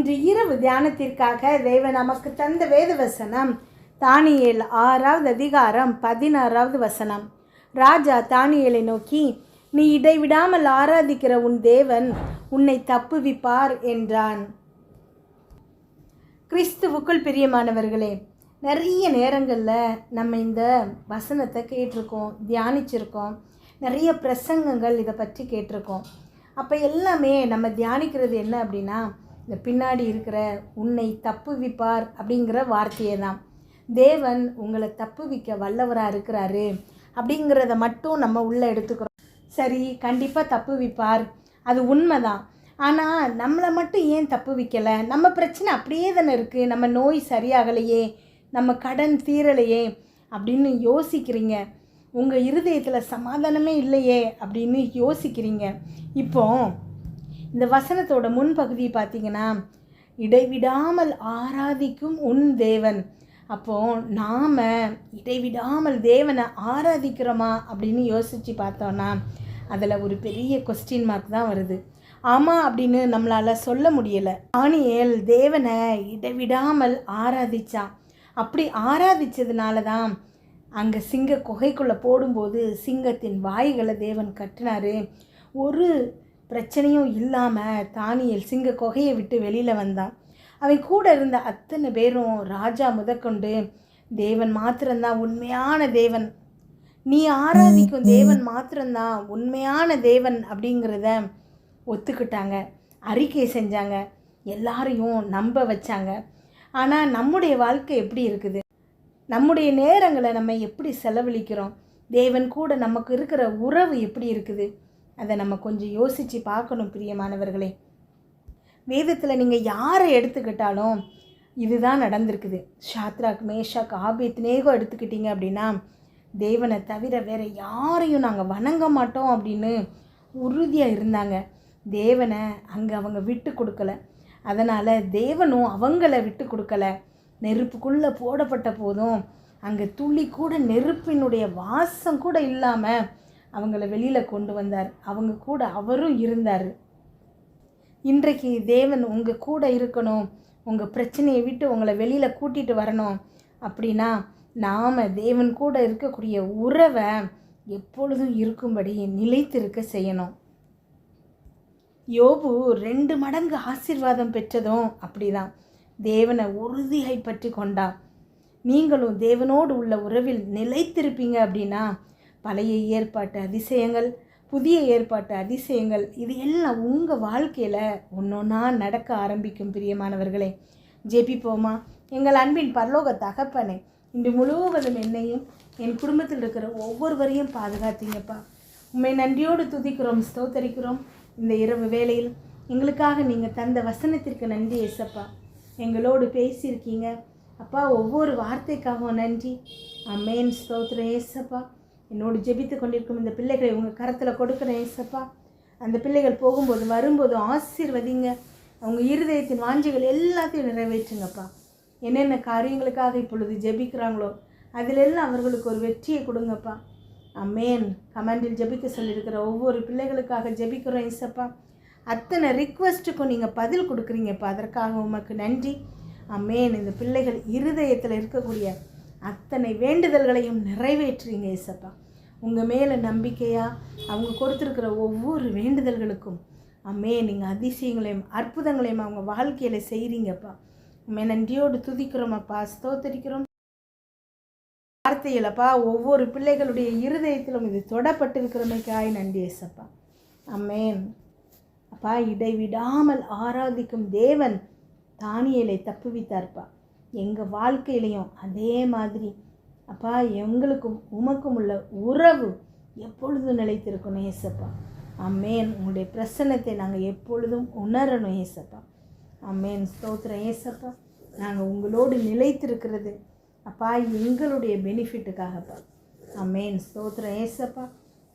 இன்று இரவு தியானத்திற்காக தேவன் நமக்கு தந்த வேத வசனம் தானியேல் ஆறாவது அதிகாரம் பதினாறாவது வசனம். ராஜா தானியேலை நோக்கி நீ இடைவிடாமல் ஆராதிக்கிற உன் தேவன் உன்னை தப்புவிப்பார் என்றான். கிறிஸ்துவுக்குள் பிரியமானவர்களே நிறைய நேரங்களில் நம்ம இந்த வசனத்தை கேட்டிருக்கோம் தியானிச்சிருக்கோம். நிறைய பிரசங்கங்கள் இதை பற்றி கேட்டிருக்கோம். அப்போ எல்லாமே நம்ம தியானிக்கிறது என்ன அப்படின்னா இந்த பின்னாடி இருக்கிற உன்னை தப்புவிப்பார் அப்படிங்கிற வார்த்தையை தான் தேவன் உங்களை தப்புவிக்க வல்லவராக இருக்கிறாரு அப்படிங்கிறத மட்டும் நம்ம உள்ளே எடுத்துக்கிறோம். சரி கண்டிப்பாக தப்புவிப்பார். அது உண்மைதான். ஆனால் நம்மளை மட்டும் ஏன் தப்பு வைக்கலை நம்ம பிரச்சனை அப்படியே தானே இருக்குது நம்ம நோய் சரியாகலையே. நம்ம கடன் தீரலையே அப்படின்னு யோசிக்கிறீங்க. உங்கள் இருதயத்தில் சமாதானமே இல்லையே அப்படின்னு யோசிக்கிறீங்க. இப்போது இந்த வசனத்தோட முன்பகுதி பார்த்தீங்கன்னா இடைவிடாமல் ஆராதிக்கும் உன் தேவன். அப்போது நாம் இடைவிடாமல் தேவனை ஆராதிக்கிறோமா அப்படின்னு யோசித்து பார்த்தோன்னா அதில் ஒரு பெரிய கொஸ்டின் மார்க் தான் வருது. ஆமாம் அப்படின்னு நம்மளால் சொல்ல முடியலை. ஆனியல் தேவனை இடைவிடாமல் ஆராதிச்சான் அப்படி ஆராதிச்சதுனால தான் அங்கே சிங்க குகைக்குள்ளே போடும்போது சிங்கத்தின் வாய்களை தேவன் கட்டினாரு. ஒரு பிரச்சனையும் இல்லாமல் தானியல் சிங்க குகையை விட்டு வெளியில் வந்தான். அவன் கூட இருந்த அத்தனை பேரும் ராஜா முதற்கொண்டு தேவன் மாத்திரம்தான் உண்மையான தேவன். நீ ஆராதிக்கும் தேவன் மாத்திரம்தான் உண்மையான தேவன் அப்படிங்கிறத ஒத்துக்கிட்டாங்க. அறிக்கை செஞ்சாங்க. எல்லாரையும் நம்ப வச்சாங்க. ஆனால் நம்முடைய வாழ்க்கை எப்படி இருக்குது? நம்முடைய நேரங்களை நம்ம எப்படி செலவழிக்கிறோம்? தேவன் கூட நமக்கு இருக்கிற உறவு எப்படி இருக்குது? அதை நம்ம கொஞ்சம் யோசித்து பார்க்கணும் பிரியமானவர்களே. வேதத்தில் நீங்கள் யாரை எடுத்துக்கிட்டாலும் இதுதான் நடந்திருக்குது. ஷாத்ராக் மேஷாக் ஆபித் நேகோ எடுத்துக்கிட்டீங்க அப்படின்னா தேவனை தவிர வேறு யாரையும் நாங்கள் வணங்க மாட்டோம் அப்படின்னு உறுதியாக இருந்தாங்க. தேவனை அங்கே அவங்க விட்டு கொடுக்கல. அதனால் தேவனும் அவங்கள விட்டு கொடுக்கல. நெருப்புக்குள்ளே போடப்பட்ட போதும் அங்கே துளி கூட நெருப்பினுடைய வாசம் கூட இல்லாமல் அவங்கள வெளியில் கொண்டு வந்தார். அவங்க கூட அவரும் இருந்தார். இன்றைக்கு தேவன் உங்கள் கூட இருக்கணும். உங்கள் பிரச்சனையை விட்டு உங்களை வெளியில் கூட்டிகிட்டு வரணும். அப்படின்னா நாம் தேவன் கூட இருக்கக்கூடிய உறவை எப்பொழுதும் இருக்கும்படி நிலைத்திருக்க செய்யணும். யோபு ரெண்டு மடங்கு ஆசிர்வாதம் பெற்றதும் அப்படிதான். தேவனை உறுதியை பற்றி கொண்டான். நீங்களும் தேவனோடு உள்ள உறவில் நிலைத்திருப்பீங்க அப்படின்னா பழைய ஏற்பாட்டு அதிசயங்கள் புதிய ஏற்பாட்டு அதிசயங்கள் இது எல்லாம் உங்கள் வாழ்க்கையில் ஒன்றொன்னா நடக்க ஆரம்பிக்கும் பிரியமானவர்களே. ஜெபிப்போமா? எங்கள் அன்பின் பரலோக தகப்பனே இன்று முழுவதும் என்னையும் என் குடும்பத்தில் இருக்கிற ஒவ்வொருவரையும் பாதுகாத்தீங்கப்பா. உண்மை நன்றியோடு துதிக்கிறோம் ஸ்தோத்தரிக்கிறோம் இந்த இரவு வேளையில். எங்களுக்காக நீங்கள் தந்த வசனத்திற்கு நன்றி ஏசப்பா. எங்களோடு பேசியிருக்கீங்க. அப்பா ஒவ்வொரு வார்த்தைக்காகவும் நன்றி. அம்மேன் ஸ்தோத்திரம் ஏசப்பா. என்னோடு ஜெபித்து கொண்டிருக்கும் இந்த பிள்ளைகளை உங்கள் கரத்தில் கொடுக்குறேன் ஏசப்பா அந்த பிள்ளைகள் போகும்போது வரும்போது ஆசீர்வதிங்க. அவங்க இருதயத்தின் வாஞ்சிகள் எல்லாத்தையும் நிறைவேற்றுங்கப்பா. என்னென்ன காரியங்களுக்காக இப்பொழுது ஜெபிக்கிறாங்களோ அதிலெல்லாம் அவர்களுக்கு ஒரு வெற்றியை கொடுங்கப்பா. அம்மேன் கமெண்டில் ஜெபிக்க சொல்லியிருக்கிற ஒவ்வொரு பிள்ளைகளுக்காக ஜெபிக்கிறோம் ஈசப்பா அத்தனை ரிக்வஸ்ட்டுக்கும் நீங்கள் பதில் கொடுக்குறீங்கப்பா. அதற்காக உமக்கு நன்றி. அம்மேன் இந்த பிள்ளைகள் இருதயத்தில் இருக்கக்கூடிய அத்தனை வேண்டுதல்களையும் நிறைவேற்றுறீங்க ஈசப்பா உங்கள் மேலே நம்பிக்கையாக அவங்க கொடுத்துருக்கிற ஒவ்வொரு வேண்டுதல்களுக்கும் அம்மே நீங்கள் அதிசயங்களையும் அற்புதங்களையும் அவங்க வாழ்க்கையில் செய்கிறீங்கப்பா உண்மை நன்றியோடு துதிக்கிறோமப்பா ஸ்தோத்தரிக்கிறோம். வார்த்தையிலப்பா ஒவ்வொரு பிள்ளைகளுடைய இருதயத்திலும் இது தொடப்பட்டிருக்கிறமைக்காய் நன்றி ஏசப்பா. அம்மேன். அப்பா இடைவிடாமல் ஆராதிக்கும் தேவன் தானியலை தப்புவித்தார்ப்பா. எங்கள் வாழ்க்கையிலையும் அதே மாதிரி அப்பா எங்களுக்கும் உமக்கும் உள்ள உறவு எப்பொழுதும் நிலைத்திருக்கணும் ஏசப்பா அம்மேன் உங்களுடைய பிரசன்னத்தை நாங்கள் எப்பொழுதும் உணரணும் ஏசப்பா அம்மேன் ஸ்தோத்திரம் ஏசப்பா நாங்கள் உங்களோடு நிலைத்திருக்கிறது. அப்பா எங்களுடைய பெனிஃபிட்டுக்காகப்பா. அம்மேன் ஸ்தோத்திரம் ஏசப்பா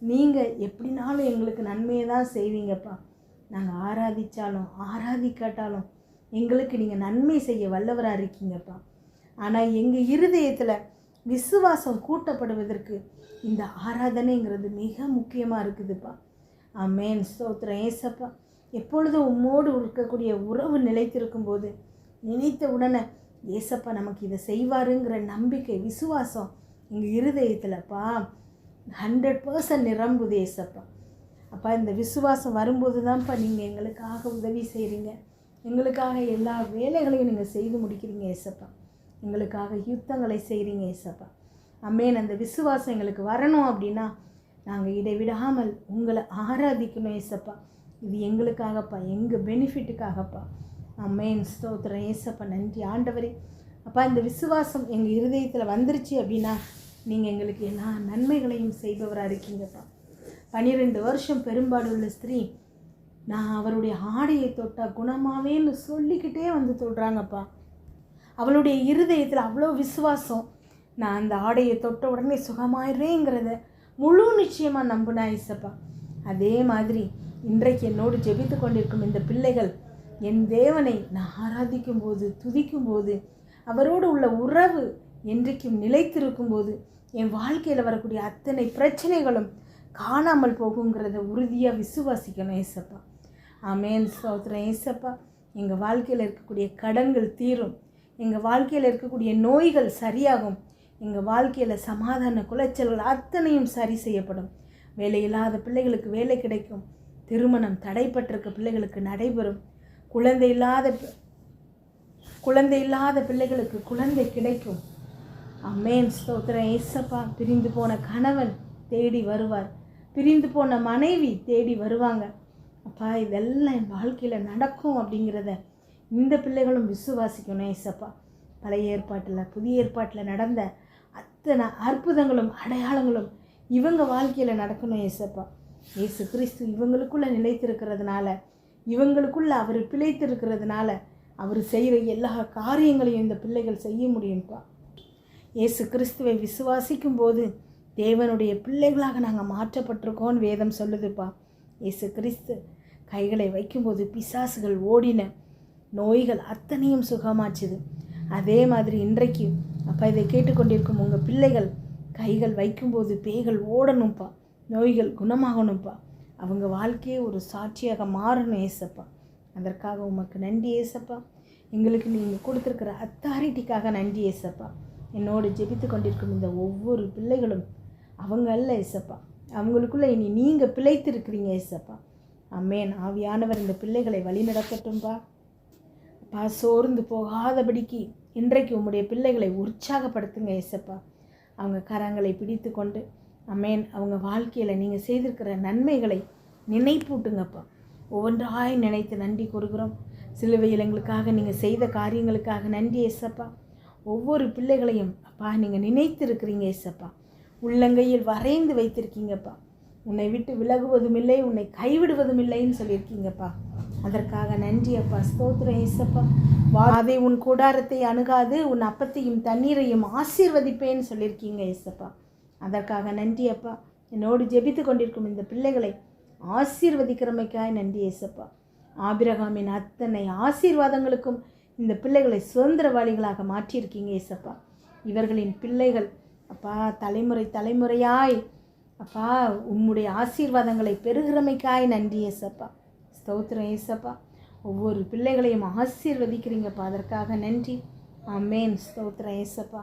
நீங்கள் எப்படினாலும் எங்களுக்கு நன்மையை தான் செய்வீங்கப்பா. நாங்கள் ஆராதித்தாலும் ஆராதிக்காட்டாலும் எங்களுக்கு நீங்கள் நன்மை செய்ய வல்லவராக இருக்கீங்கப்பா. ஆனால் எங்கள் இருதயத்தில் விசுவாசம் கூட்டப்படுவதற்கு இந்த ஆராதனைங்கிறது மிக முக்கியமாக இருக்குதுப்பா. அம்மேன் ஸ்தோத்திரம். ஏசப்பா எப்பொழுதும் உம்மோடு இருக்கக்கூடிய உறவு நிலைத்திருக்கும் போது நினைத்த உடனே ஏசப்பா நமக்கு இதை செய்வாருங்கிற நம்பிக்கை விசுவாசம் எங்கள் இருதயத்தில்ப்பா. ஹண்ட்ரட் பர்சன்ட் நிரம்புது ஏசப்பா. அப்பா இந்த விசுவாசம் வரும்போது தான்ப்பா நீங்கள் எங்களுக்காக உதவி செய்கிறீங்க எங்களுக்காக எல்லா வேலைகளையும் நீங்கள் செய்து முடிக்கிறீங்க ஏசப்பா. எங்களுக்காக யுத்தங்களை செய்கிறீங்க ஏசப்பா. அம்மேன் அந்த விசுவாசம் எங்களுக்கு வரணும் அப்படின்னா நாங்கள் இடைவிடாமல் உங்களை ஆராதிக்கணும் ஏசப்பா. இது எங்களுக்காகப்பா எங்கள் பெனிஃபிட்டுக்காகப்பா. அம்மேன் ஸ்தோத்திரம். ஏசப்பா நன்றி. ஆண்டவரே அப்பா இந்த விசுவாசம் எங்கள் இருதயத்தில் வந்துருச்சு அப்படின்னா நீங்கள் எங்களுக்கு எல்லா நன்மைகளையும் செய்பவராக இருக்கீங்கப்பா. பன்னிரெண்டு வருஷம் பெரும்பாடுள்ள ஸ்திரீ நான் அவருடைய ஆடையை தொட்டால் குணமாவேன்னு சொல்லிக்கிட்டே வந்து தொடுறாங்கப்பா. அவளுடைய இருதயத்தில் அவ்வளோ விசுவாசம். நான் அந்த ஆடையை தொட்ட உடனே சுகமாயிடுறேங்கிறத முழு நிச்சயமாக நம்பினா ஐசப்பா. அதே மாதிரி இன்றைக்கு என்னோடு ஜெபித்து கொண்டிருக்கும் இந்த பிள்ளைகள் என் தேவனை நான் ஆராதிக்கும் போது துதிக்கும் போது அவரோடு உள்ள உறவு என்றைக்கும் நிலைத்திருக்கும் போது என் வாழ்க்கையில் வரக்கூடிய அத்தனை பிரச்சனைகளும் காணாமல் போகுங்கிறத உறுதியாக விசுவாசிக்கணும் ஏசப்பா ஆமேன் சோத்திரம் ஏசப்பா எங்கள் வாழ்க்கையில் இருக்கக்கூடிய கடன்கள் தீரும். எங்கள் வாழ்க்கையில் இருக்கக்கூடிய நோய்கள் சரியாகும். எங்கள் வாழ்க்கையில் சமாதான குலைச்சல்கள் அத்தனையும் சரி செய்யப்படும். வேலை இல்லாத பிள்ளைகளுக்கு வேலை கிடைக்கும். திருமணம் தடைப்பட்டிருக்க பிள்ளைகளுக்கு நடைபெறும். குழந்தை இல்லாத குழந்தை இல்லாத பிள்ளைகளுக்கு குழந்தை கிடைக்கும். அம்மேன் ஸ்தோத்திரம். ஏசப்பா பிரிந்து போன கணவன் தேடி வருவார். பிரிந்து போன மனைவி தேடி வருவாங்க. அப்பா இதெல்லாம் என் வாழ்க்கையில் நடக்கும் அப்படிங்கிறத இந்த பிள்ளைகளும் விசுவாசிக்கணும் ஏசப்பா. பழைய ஏற்பாட்டில் புதிய ஏற்பாட்டில் நடந்த அத்தனை அற்புதங்களும் அடையாளங்களும் இவங்க வாழ்க்கையில் நடக்கணும் ஏசப்பா. ஏசு கிறிஸ்து இவங்களுக்குள்ளே நிலைத்திருக்கிறதுனால இவங்களுக்குள்ளே அவர் பிழைத்திருக்கிறதுனால அவர் செய்கிற எல்லா காரியங்களையும் இந்த பிள்ளைகள் செய்ய முடியும்ப்பா. ஏசு கிறிஸ்துவை விசுவாசிக்கும் போது தேவனுடைய பிள்ளைகளாக நாங்கள் மாற்றப்பட்டிருக்கோம்னு வேதம் சொல்லுதுப்பா. ஏசு கிறிஸ்து கைகளை வைக்கும்போது பிசாசுகள் ஓடின நோய்கள் அத்தனையும் சுகமாச்சுது. அதே மாதிரி இன்றைக்கு அப்பா இதை கேட்டுக்கொண்டிருக்கும் உங்கள் பிள்ளைகள் கைகள் வைக்கும்போது பேய்கள் ஓடணும்ப்பா நோய்கள் குணமாகணும்ப்பா அவங்க வாழ்க்கையே ஒரு சாட்சியாக மாறணும் ஏசப்பா. அதற்காக உமக்கு நன்றி ஏசப்பா. எங்களுக்கு நீங்கள் கொடுத்துருக்கிற அத்தாரிட்டிக்காக நன்றி ஏசப்பா. என்னோடு ஜெபித்து கொண்டிருக்கும் இந்த ஒவ்வொரு பிள்ளைகளும் அவங்க அல்ல ஏசப்பா. அவங்களுக்குள்ளே இனி நீங்கள் பிழைத்திருக்கிறீங்க ஏசப்பா. அம்மேன் ஆவியானவர் இந்த பிள்ளைகளை வழி நடத்தட்டும்பா அப்பா சோர்ந்து போகாதபடிக்கு இன்றைக்கு உம்முடைய பிள்ளைகளை உற்சாகப்படுத்துங்க ஏசப்பா. அவங்க கரங்களை பிடித்து கொண்டு அமேன் அவங்க வாழ்க்கையில் நீங்கள் செய்திருக்கிற நன்மைகளை நினைப்பூட்டுங்கப்பா. ஒவ்வொன்றாய் நினைத்து நன்றி கூறுகிறோம். சிலுவையில் எங்களுக்காக நீங்கள் செய்த காரியங்களுக்காக நன்றி ஏசப்பா. ஒவ்வொரு பிள்ளைகளையும் அப்பா நீங்கள் நினைத்திருக்கிறீங்க ஏசப்பா. உள்ளங்கையில் வரைந்து வைத்திருக்கீங்கப்பா. உன்னை விட்டு விலகுவதும் இல்லை உன்னை கைவிடுவதும் இல்லைன்னு சொல்லியிருக்கீங்கப்பா. அதற்காக நன்றி அப்பா ஸ்தோத்திரம் ஏசப்பா. வாதை உன் கூடாரத்தை அணுகாது உன் அப்பத்தையும் தண்ணீரையும் ஆசீர்வதிப்பேன்னு சொல்லியிருக்கீங்க ஏசப்பா. அதற்காக நன்றி அப்பா. என்னோடு ஜெபித்து கொண்டிருக்கும் இந்த பிள்ளைகளை ஆசீர்வதிக்கிறமைக்காய் நன்றி ஏசப்பா. ஆபிரகாமின் அத்தனை ஆசீர்வாதங்களுக்கும் இந்த பிள்ளைகளை சுதந்திரவாளிகளாக மாற்றியிருக்கீங்க ஏசப்பா. இவர்களின் பிள்ளைகள் அப்பா தலைமுறை தலைமுறையாய் அப்பா உம்முடைய ஆசீர்வாதங்களை பெறுகிறமைக்காய் நன்றி ஏசப்பா. ஸ்தோத்திரம் ஏசப்பா. ஒவ்வொரு பிள்ளைகளையும் ஆசீர்வதிக்கிறீங்கப்பா. அதற்காக நன்றி. ஆமேன். ஸ்தோத்திரம் ஏசப்பா.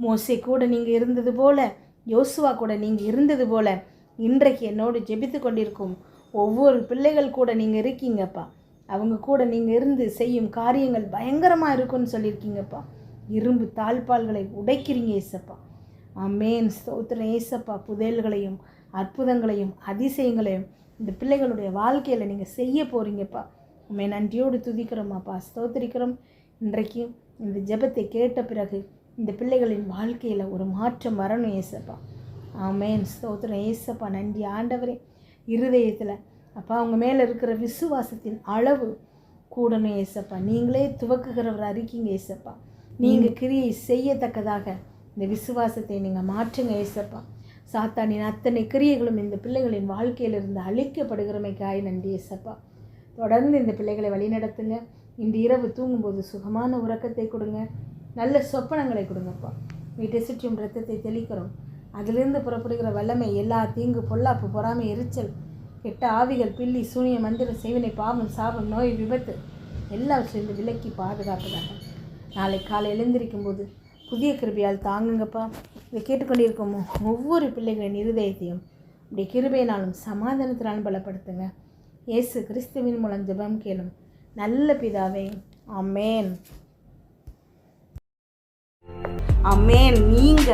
மோசை கூட நீங்கள் இருந்தது போல யோசுவா கூட நீங்கள் இருந்தது போல இன்றைக்கு என்னோடு ஜெபித்து கொண்டிருக்கும் ஒவ்வொரு பிள்ளைகள் கூட நீங்கள் இருக்கீங்கப்பா. அவங்க கூட நீங்கள் இருந்து செய்யும் காரியங்கள் பயங்கரமாக இருக்கும்னு சொல்லியிருக்கீங்கப்பா. இரும்பு தாழ்பால்களை உடைக்கிறீங்க ஏசப்பா. அம்மேன் ஸ்தோத்திரம் ஏசப்பா. புதையல்களையும் அற்புதங்களையும் அதிசயங்களையும் இந்த பிள்ளைகளுடைய வாழ்க்கையில் நீங்கள் செய்ய போகிறீங்கப்பா உண்மை நன்றியோடு துதிக்கிறோமாப்பா. ஸ்தோத்திரிக்கிறோம். இன்றைக்கு இந்த ஜெபத்தை கேட்ட பிறகு இந்த பிள்ளைகளின் வாழ்க்கையில் ஒரு மாற்றம் வரணும் ஏசப்பா. ஆமேன். ஸ்தோத்திரம். ஏசப்பா நன்றி. ஆண்டவரே இருதயத்தில் அப்பா அவங்க மேலே இருக்கிற விசுவாசத்தின் அளவு கூடணும் ஏசப்பா. நீங்களே துவக்குகிறவர் அறிக்கீங்க ஏசப்பா. நீங்கள் கிரியை செய்யத்தக்கதாக இந்த விசுவாசத்தை நீங்கள் மாற்றுங்க ஏசப்பா. சாத்தானின் அத்தனை கிரியைகளும் இந்த பிள்ளைகளின் வாழ்க்கையிலிருந்து அழிக்கப்படுகிறமைக்காய் நன்றி ஏசப்பா தொடர்ந்து இந்த பிள்ளைகளை வழிநடத்துங்க. இன்று இரவு தூங்கும்போது சுகமான உறக்கத்தை கொடுங்க. நல்ல சொப்பனங்களை கொடுங்கப்பா. வீட்டை சுற்றும் ரத்தத்தை தெளிக்கிறோம். அதிலிருந்து புறப்படுகிற வல்லமை எல்லா தீங்கு பொல்லாப்பு பொறாமை எரிச்சல் கெட்ட ஆவிகள் பில்லி சூனிய மந்திர செய்வினை பாவம் சாபம் நோய் விபத்து எல்லாவற்றிலிருந்து விலக்கி பாதுகாப்பதாக. நாளை காலை எழுந்திருக்கும் போது புதிய கிருபையால் தாங்குங்கப்பா. இதை கேட்டுக்கொண்டிருக்கும் ஒவ்வொரு பிள்ளைகளின் இருதயத்தையும் இப்படி கிருபையினாலும் சமாதானத்தினாலும் பலப்படுத்துங்க. இயேசு கிறிஸ்துவின் மூலம் ஜெபம் கேளும். நல்ல பிதாவே அமேன் அமேன் நீங்கள்